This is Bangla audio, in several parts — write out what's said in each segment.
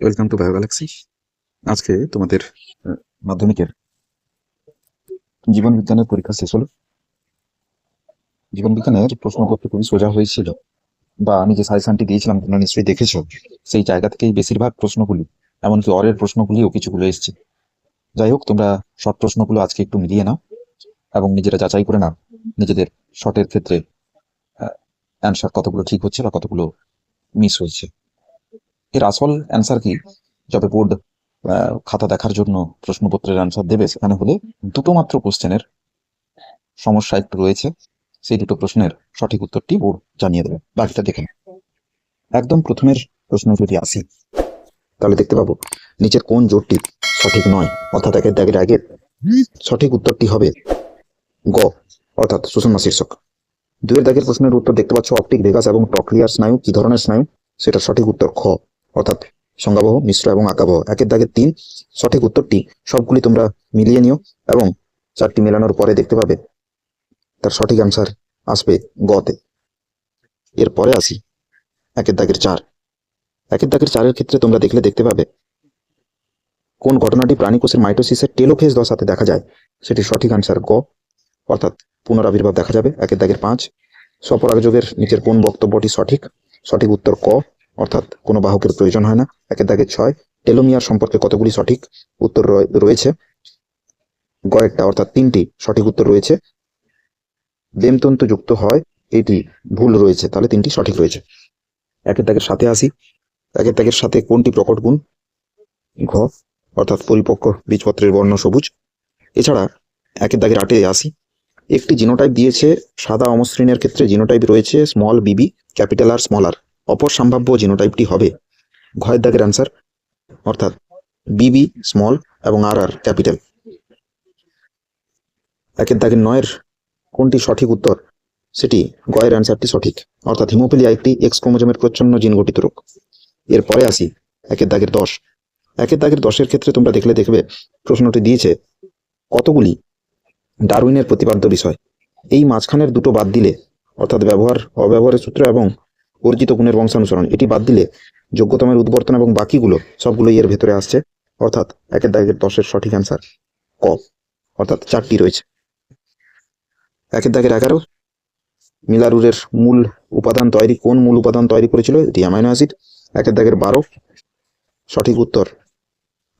ওয়েলকাম টু বায়ো গ্যালাক্সি আজকে তোমাদের মাধ্যমিকের জীবন বিজ্ঞানের পরীক্ষা শেষ হলো। জীবন বিজ্ঞানের প্রশ্নপত্র খুবই সোজা হয়েছিল, বা আমি যে সাজেশনটি দিয়েছিলাম, তোমরা নিশ্চয়ই দেখেছ, সেই জায়গা থেকেই বেশিরভাগ প্রশ্নগুলি, এমনকি অরের প্রশ্নগুলিও কিছুগুলো এসছে। যাই হোক, তোমরা শর্ট প্রশ্নগুলো আজকে একটু মিলিয়ে নাও, এবং নিজেরা যাচাই করে নাও, নিজেদের শর্টের ক্ষেত্রে অ্যান্সার কতগুলো ঠিক হচ্ছে বা কতগুলো মিস হয়েছে। এর আসল অ্যান্সার কি? যবে বোর্ড খাতা দেখার জন্য প্রশ্নপত্রের অ্যান্সার দেবে, সেখানে হলে দুটো মাত্র কোশ্চেনের সমস্যা একটু রয়েছে। সেই দুটো প্রশ্নের সঠিক উত্তরটি বোর্ড জানিয়ে দেবে। বাকিটা দেখে একদম প্রথমের প্রশ্ন যদি আসি, তাহলে দেখতে পাবো, নিচের কোন জোটটি সঠিক নয়, অর্থাৎ একের দাগের আগের সঠিক উত্তরটি হবে গ, অর্থাৎ সুষমা শীর্ষক। দুয়ের দাগের প্রশ্নের উত্তর দেখতে পাচ্ছ, অপটিক ভেগাস এবং টকলিয়ার স্নায়ু, কি ধরনের স্নায়ু? সেটা সঠিক উত্তর খ। অর্থাৎ সংজ্ঞাবহ, মিশ্র এবং আঁকাবহ একের দাগের তিন সঠিক উত্তরটি সবগুলি তোমরা মিলিয়ে নিও এবং চারটি মেলানোর পরে দেখতে পাবে। তার সঠিক অ্যান্সার আসবে গতে। এরপরে আসি। একের দাগের চার। একের দাগের চারের ক্ষেত্রে তোমরা দেখলে দেখতে পাবে কোন ঘটনাটি প্রাণীকোষের মাইটোসিসের টেলোফেজ দশাতে দেখা যায়। সেটি সঠিক অ্যান্সার গ। অর্থাৎ পুনরাবির্ভাব দেখা যাবে। একের দাগের পাঁচ। স্বপরাগযোগের নিচের কোন বক্তব্যটি সঠিক? সঠিক উত্তর ক। অর্থাৎ কোনো বাহকের প্রয়োজন হয় না। একের দাগের ছয়, টেলোমিয়ার সম্পর্কে কতগুলি সঠিক উত্তর রয়ে- রয়েছে? গয়েরটা, অর্থাৎ তিনটি সঠিক উত্তর রয়েছে। বেমতন্তু যুক্ত হয়, এটি ভুল রয়েছে, তাহলে তিনটি সঠিক রয়েছে। একের দাগের সাথে আসি। একের দাগের সাথে কোনটি প্রকট গুণ? ঘ, অর্থাৎ পরিপক্ক বীজপত্রের বর্ণ সবুজ। এছাড়া একের দাগের আটে আসি। একটি জিনোটাইপ দিয়েছে সাদা অমসৃণের ক্ষেত্রে, জিনোটাইপ রয়েছে স্মল বিবি ক্যাপিটাল আর স্মল আর অপর সম্ভাব্য জিনোটাইপটি হবে ঘয়ের দাগের অ্যান্সার অর্থাৎ বিবি স্মল এবং আর আর ক্যাপিটাল একের দাগের নয়ের কোনটি সঠিক উত্তর? সেটি গয়ের অ্যান্সারটি সঠিক, অর্থাৎ হিমোফিলিয়া একটি এক্স ক্রোমোজোমের প্রচ্ছন্ন জিন গঠিত রোগ। এরপরে আসি একের দাগের দশ। একের দাগের দশের ক্ষেত্রে তোমরা দেখলে দেখবে, প্রশ্নটি দিয়েছে কতগুলি ডারউইনের প্রতিপাদ্য বিষয়। এই মাঝখানের দুটো বাদ দিলে, অর্থাৎ ব্যবহার, অব্যবহারের সূত্র এবং অর্জিত গুণের বংশানুসরণ। এটি বাদ দিলে যোগ্যতমের উদ্বর্তন এবং বাকিগুলো সবগুলোই এর ভেতরে আসছে। অর্থাৎ একের দাগের দশের সঠিক অ্যান্সার ক। অর্থাৎ চারটি রয়েছে। একের দাগের এগারো, মিলারুরের মূল উপাদান তৈরি, কোন মূল উপাদান তৈরি করেছিল? এটি অ্যামাইনো অ্যাসিড একের দাগের বারো, সঠিক উত্তর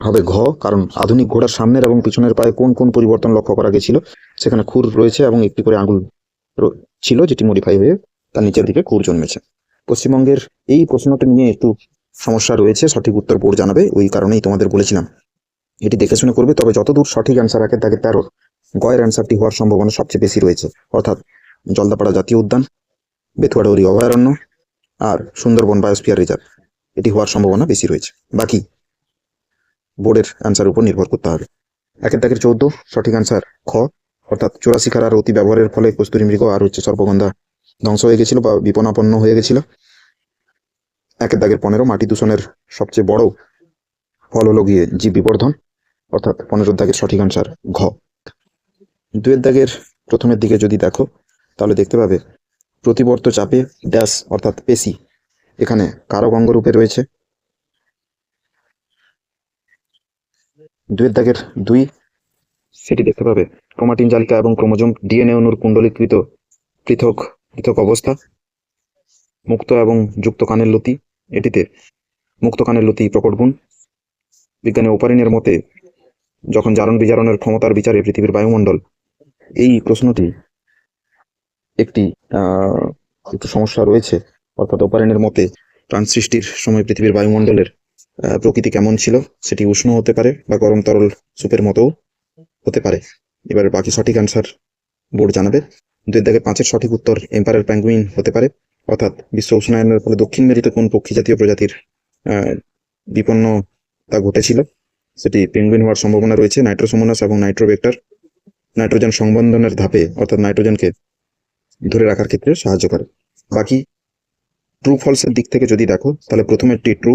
হবে ঘ, কারণ আধুনিক ঘোড়ার সামনের এবং পিছনের পায়ে কোন কোন পরিবর্তন লক্ষ্য করা গেছিল? সেখানে খুর রয়েছে এবং একটি করে আঙুল ছিল, যেটি মডিফাই হয়ে তার নিচের দিকে খুর জন্মেছে। পশ্চিমবঙ্গের এই প্রশ্নটি নিয়ে একটু সমস্যা রয়েছে, সঠিক উত্তর বোর্ড জানাবে, ওই কারণেই তোমাদের বলেছিলাম। এটি দেখে শুনে করবে, তবে যতদূর সঠিক অ্যান্সার একের দাগের তেরো গয়ের অ্যান্সারটি হওয়ার সম্ভাবনা সবচেয়ে বেশি রয়েছে। অর্থাৎ জলদাপাড়া জাতীয় উদ্যান বেথুয়াডৌরি অভয়ারণ্য আর সুন্দরবন বায়োস্ফিয়ার রিজার্ভ এটি হওয়ার সম্ভাবনা বেশি রয়েছে। বাকি বোর্ডের অ্যান্সার উপর নির্ভর করতে হবে। একের দাগের চৌদ্দ, সঠিক অ্যান্সার খ, অর্থাৎ চুরাশি আর অতি ব্যবহারের ফলে কস্তুরী মৃগ আর হচ্ছে সর্পগন্ধা ধ্বংস হয়ে গেছিল বা বিপনাপন্ন হয়ে গেছিল। একের দাগের পনেরো, মাটি দূষণের সবচেয়ে বড় ফল হলো গিয়ে জীব বিবর্ধন, অর্থাৎ পনেরোর দাগের সঠিক অ্যান্সার ঘ। দুয়ের দাগের প্রথমের দিকে যদি দেখো, তাহলে দেখতে পাবে প্রতিবর্ত চাপে ড্যাশ অর্থাৎ পেশি, এখানে কারক অঙ্গ রূপে রয়েছে। দুয়ের দাগের দুই, সেটি দেখতে পাবে ক্রোমাটিন জালিকা এবং ক্রোমোজোম ডিএনএ অণুর কুণ্ডলীকৃত পৃথক পৃথক অবস্থা, মুক্ত এবং যুক্ত কানের লতি, এটিতে মুক্ত কানের লতি প্রকট গুণ। বিজ্ঞানী ওপারিনের মতে, যখন জারণ বিজারণের ক্ষমতার বিচারে পৃথিবীর বায়ুমণ্ডল, এই প্রশ্নটি একটি একটু সমস্যা রয়েছে। অর্থাৎ ওপারিনের মতে, প্রাণ সৃষ্টির সময় পৃথিবীর বায়ুমণ্ডলের প্রকৃতি কেমন ছিল, সেটি উষ্ণ হতে পারে বা গরম তরল সুপের মতো হতে পারে। এবার বাকি সঠিক অ্যান্সার বোর্ড জানাবে। দুই দাগে পাঁচের সঠিক উত্তর এম্পায়ার প্যাঙ্গুইন হতে পারে। অর্থাৎ বিশ্ব উষ্ণায়নের ফলে দক্ষিণ মেরুতে কোন পক্ষী জাতীয় প্রজাতির বিপন্নতা ঘটেছিল, সেটি পেঙ্গুইন হওয়ার সম্ভাবনা রয়েছে। নাইট্রোসোমোনাস এবং নাইট্রোভেক্টর নাইট্রোজেন সংবন্ধনের ধাপে, অর্থাৎ নাইট্রোজেনকে ধরে রাখার ক্ষেত্রে সাহায্য করে। বাকি ট্রু ফলসের দিক থেকে যদি দেখো, তাহলে প্রথমেরটি ট্রু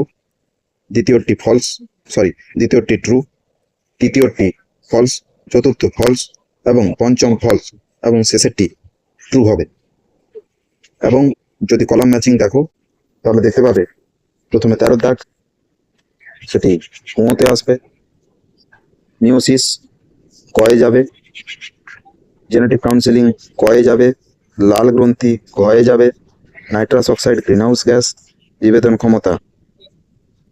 দ্বিতীয়টি ফলস সরি দ্বিতীয়টি ট্রু তৃতীয়টি ফলস চতুর্থ ফলস এবং পঞ্চম ফলস এবং শেষেরটি ট্রু হবে। এবং যদি কলাম ম্যাচিং দেখো, তাহলে দেখতে পাবে, প্রথমে তেরো দাগ, সেটি কুঁয়োতে আসবে মিওসিস কয়ে যাবে জেনেটিক কাউন্সেলিং কয়ে যাবে, লাল গ্রন্থি কয়ে যাবে নাইট্রাস অক্সাইড গ্রিনহাউস গ্যাস বিবেদন ক্ষমতা,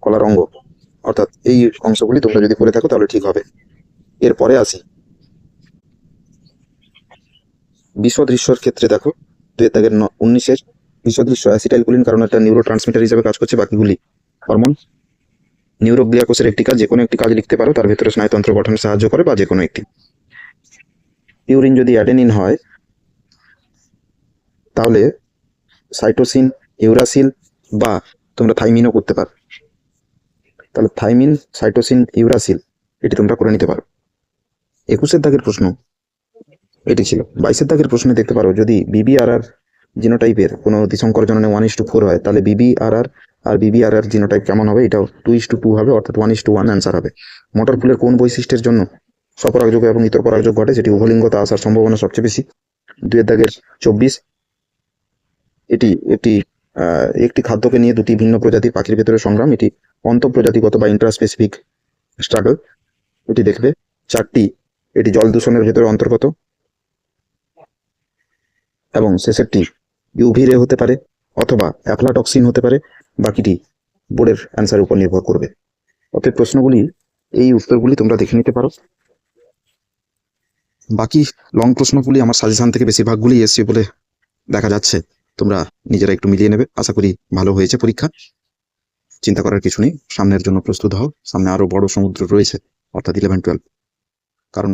কলার অঙ্গ। অর্থাৎ এই অংশগুলি তোমরা যদি করে থাকো, তাহলে ঠিক হবে। এরপরে আসি। বিশ্বদৃশ্যর ক্ষেত্রে দেখো দুই দাগের উনিশের বিশ্বদৃশ্য অ্যাসিটাইলকুলিন কারণ একটা নিউরো ট্রান্সমিটার হিসেবে কাজ করছে বাকিগুলি। হরমোন। নিউরোগ্লিয়া কোষের একটি কাজ যে কোনো একটি কাজ লিখতে পারো, তার ভেতরে স্নায়ুতন্ত্র গঠনে সাহায্য করে বা যে কোনো একটি। ইউরিন যদি অ্যাডেনিন হয়, তাহলে সাইটোসিন ইউরাসিল বা তোমরা থাইমিনও করতে পারো। তাহলে থাইমিন সাইটোসিন ইউরাসিল এটি তোমরা করে নিতে পারো। একুশের দাগের প্রশ্ন এটি ছিল। বাইশের দাগের প্রশ্নে দেখতে পারো, যদি বিবিআরআর জিনোটাইপের কোনো অতিসংকর জননে ওয়ান ইস টু ফোর হয়, তাহলে বিবিআরআর আর বিবিআরআর জিনোটাইপ কেমন হবে? এটাও টু ইস টু টু হবে, অর্থাৎ one is two one answer হবে। মোটর ফুলের কোন বৈশিষ্ট্যের জন্য স্বপরাগযোগ এবং ইতর পরাগযোগ ঘটে, সেটি উভলিঙ্গতা আসার সম্ভাবনা সবচেয়ে বেশি। দুয়ের দাগের চব্বিশ, এটি একটি একটি খাদ্যকে নিয়ে দুটি ভিন্ন প্রজাতির পাখির ভেতরে সংগ্রাম, এটি অন্তঃপ্রজাতিগত বা ইন্ট্রাস্পেসিফিক স্ট্রাগল এটি দেখবে, চারটি, এটি জল দূষণের ভেতরে অন্তর্গত। এবং শেষেরটি ইউভি রে হতে পারে অথবা অ্যাফলাটক্সিন হতে পারে, বাকিটি বোর্ডের অ্যান্সারের উপর নির্ভর করবে। অতএব প্রশ্নগুলি এই উত্তরগুলি তোমরা দেখে নিতে পারো। বাকি লং প্রশ্নগুলি আমার সাজেশন থেকে বেশিরভাগগুলি এসছে বলে দেখা যাচ্ছে। তোমরা নিজেরা একটু মিলিয়ে নেবে। আশা করি ভালো হয়েছে পরীক্ষা। চিন্তা করার কিছু নেই। সামনের জন্য প্রস্তুত হও। সামনে আরও বড় সমুদ্র রয়েছে, অর্থাৎ ইলেভেন টুয়েলভ কারণ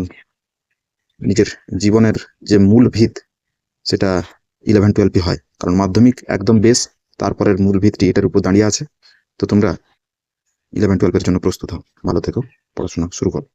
নিজের জীবনের যে মূল ভিত সেটা ইলেভেন টুয়েলভই হয়। কারণ মাধ্যমিক একদম বেস তারপরের মূল ভিত্তি এটার উপর দাঁড়িয়ে আছে। তো তোমরা ইলেভেন টুয়েলভের জন্য প্রস্তুত হও। ভালো থেকো। পড়াশোনা শুরু করো।